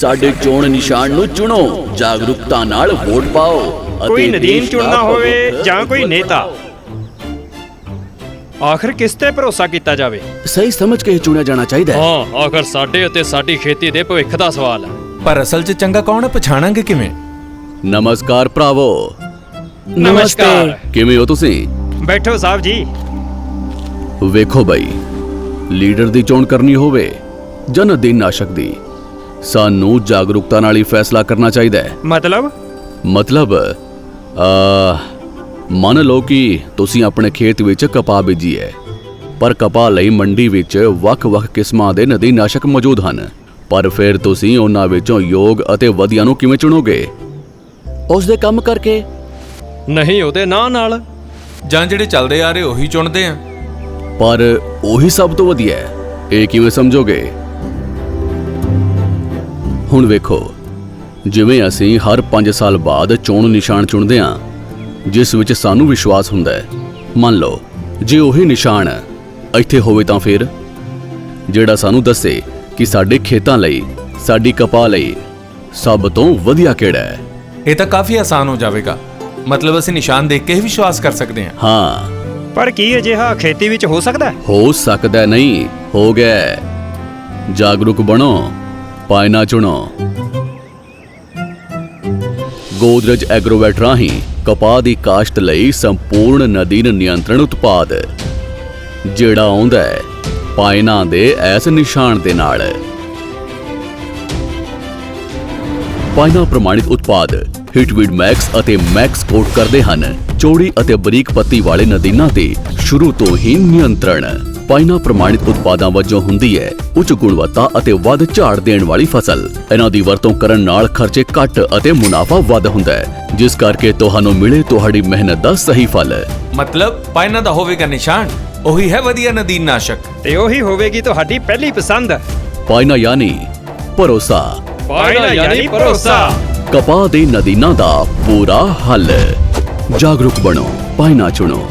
ਸਾਡੇ ਚੋਣ ਨਿਸ਼ਾਨ ਨੂੰ ਚੁਣੋ। ਜਾਗਰੂਕਤਾ ਨਾਲ ਵੋਟ ਪਾਓ ਅਤੇ ਕੋਈ ਨਦੀਨ ਦੇਸ਼ ਦਾ ਚੁਣਨਾ ਹੋਵੇ ਭਵਿੱਖ ਜਾਂ ਕੋਈ ਬਣਾਓ। ਨੇਤਾ। ਆਖਰ ਕਿਸ ਤੇ ਭਰੋਸਾ ਕੀਤਾ ਜਾਵੇ? ਸਹੀ ਸਮਝ ਕੇ ਹੀ ਚੁਣਿਆ ਜਾਣਾ ਚਾਹੀਦਾ ਹੈ। ਹਾਂ ਆਖਰ ਸਾਡੇ ਅਤੇ ਸਾਡੀ ਖੇਤੀ ਦੇ ਭਵਿੱਖ ਦਾ ਸਵਾਲ ਹੈ। ਪਰ ਅਸਲ 'ਚ ਚੰਗਾ ਕੌਣ ਹੈ? ਪਛਾਣਾਂਗੇ ਕਿਵੇਂ? ਨਮਸਕਾਰ ਭਰਾਵੋ। ਨਮਸਕਾਰ। ਕਿਵੇਂ ਹੋ ਤੁਸੀਂ? ਬੈਠੋ ਸਾਹਿਬ ਜੀ। ਵੇਖੋ ਬਈ ਲੀਡਰ ਦੀ ਚੋਣ ਕਰਨੀ ਹੋਵੇ ਜਾਂ ਨਦੀਨ ਨਾਸ਼ਕ ਦੀ ਸਾਨੂੰ ਜਾਗਰੂਕਤਾ ਨਾਲ ਹੀ ਫੈਸਲਾ ਕਰਨਾ ਚਾਹੀਦਾ ਹੈ। ਮਤਲਬ? ਮਤਲਬ ਆ ਮੰਨ ਲਓ ਕਿ ਤੁਸੀਂ ਆਪਣੇ ਖੇਤ ਵਿੱਚ ਕਪਾਹ ਬੀਜੀ ਹੈ ਪਰ ਕਪਾਹ ਲਈ ਮੰਡੀ ਵਿੱਚ ਵੱਖ-ਵੱਖ ਕਿਸਮਾਂ ਦੇ ਨਦੀ ਨਾਸ਼ਕ ਮੌਜੂਦ ਹਨ। ਪਰ ਫਿਰ ਤੁਸੀਂ ਉਹਨਾਂ ਵਿੱਚੋਂ ਯੋਗ ਅਤੇ ਵਧੀਆ ਨੂੰ ਕਿਵੇਂ ਚੁਣੋਗੇ? ਉਸ ਦੇ ਕੰਮ ਕਰਕੇ? ਨਹੀਂ ਉਹਦੇ ਨਾਂ ਨਾਲ। ਜਾਂ ਜਿਹੜੇ ਚੱਲਦੇ ਆ ਰਹੇ ਉਹੀ ਚੁਣਦੇ ਆ। ਪਰ ਉਹੀ ਸਭ ਤੋਂ ਵਧੀਆ ਹੈ। ਇਹ ਕਿਵੇਂ ਸਮਝੋਗੇ? ਹੁਣ ਵੇਖੋ ਜਿਵੇਂ ਅਸੀਂ ਹਰ 5 ਸਾਲ ਬਾਅਦ ਚੋਣ ਨਿਸ਼ਾਨ ਚੁਣਦੇ ਹਾਂ ਜਿਸ ਵਿੱਚ ਸਾਨੂੰ ਵਿਸ਼ਵਾਸ ਹੁੰਦਾ ਹੈ। ਮੰਨ ਲਓ ਜੇ ਉਹੀ ਨਿਸ਼ਾਨ ਇੱਥੇ ਹੋਵੇ ਤਾਂ ਫਿਰ? ਜਿਹੜਾ ਸਾਨੂੰ ਦੱਸੇ ਕਿ ਸਾਡੇ ਖੇਤਾਂ ਲਈ ਸਾਡੀ ਕਪਾਹ ਲਈ ਸਭ ਤੋਂ ਵਧੀਆ ਕਿਹੜਾ ਹੈ? ਇਹ ਤਾਂ ਕਾਫੀ ਆਸਾਨ ਹੋ ਜਾਵੇਗਾ। ਮਤਲਬ ਅਸੀਂ ਨਿਸ਼ਾਨ ਦੇਖ ਕੇ ਹੀ ਵਿਸ਼ਵਾਸ ਕਰ ਸਕਦੇ ਹਾਂ। ਹਾਂ। ਪਰ ਕੀ ਅਜਿਹਾ ਖੇਤੀ ਵਿੱਚ ਹੋ ਸਕਦਾ ਹੈ? ਹੋ ਸਕਦਾ ਨਹੀਂ ਹੋ ਗਿਆ ਹੈ। ਜਾਗਰੂਕ ਬਣੋ। ਪਾਇਨਾ ਚੁਣੋ। ਗੋਦਰਜ ਐਗਰੋਵੈਟ ਰਾਹੀਂ ਕਪਾਹ ਦੀ ਕਾਸ਼ਤ ਲਈ ਸੰਪੂਰਨ ਨਦੀਨ ਨਿਯੰਤਰਣ ਉਤਪਾਦ, ਜਿਹੜਾ ਆਉਂਦਾ ਹੈ ਪਾਇਨਾ ਦੇ ਇਸ ਨਿਸ਼ਾਨ ਦੇ ਨਾਲ। ਪਾਇਨਾ ਪ੍ਰਮਾਣਿਤ ਉਤਪਾਦ ਹਿਟਵਿਡ ਮੈਕਸ ਅਤੇ ਮੈਕਸ ਕੋਟ ਕਰਦੇ ਹਨ। ਚੌੜੀ ਅਤੇ ਬਰੀਕ ਪੱਤੀ ਵਾਲੇ ਨਦੀਨਾਂ ਤੇ ਸ਼ੁਰੂ ਤੋਂ ਹੀ ਨਿਯੰਤਰਣ। ਪਾਇਨਾ ਪ੍ਰਮਾਣਿਤ ਉਤਪਾਦਾਂ ਵਜੋਂ ਹੁੰਦੀ ਹੈ ਉੱਚ ਗੁਣਵੱਤਾ ਅਤੇ ਵੱਧ ਝਾੜ ਦੇਣ ਵਾਲੀ ਫਸਲ। ਇਹਨਾਂ ਦੀ ਵਰਤੋਂ ਕਰਨ ਨਾਲ ਖਰਚੇ ਘੱਟ ਅਤੇ ਮੁਨਾਫਾ ਵੱਧ ਹੁੰਦਾ ਹੈ ਜਿਸ ਕਰਕੇ ਤੁਹਾਨੂੰ ਮਿਲੇ ਤੁਹਾਡੀ ਮਿਹਨਤ ਦਾ ਸਹੀ ਫਲ। ਮਤਲਬ ਪਾਇਨਾ ਦਾ ਹੋਵੇਗਾ ਨਿਸ਼ਾਨ? ਉਹੀ ਹੈ ਵਧੀਆ ਨਦੀਨ ਨਾਸ਼ਕ। ਤੇ ਉਹੀ ਹੋਵੇਗੀ ਤੁਹਾਡੀ ਪਹਿਲੀ ਪਸੰਦ। ਪਾਇਨਾ ਯਾਨੀ ਭਰੋਸਾ। ਪਾਇਨਾ ਯਾਨੀ ਭਰੋਸਾ। ਕਪਾਹ ਦੇ ਨਦੀਨਾਂ ਦਾ ਪੂਰਾ ਹੱਲ। ਜਾਗਰੂਕ ਬਣੋ ਪਾਇਨਾ ਚੁਣੋ।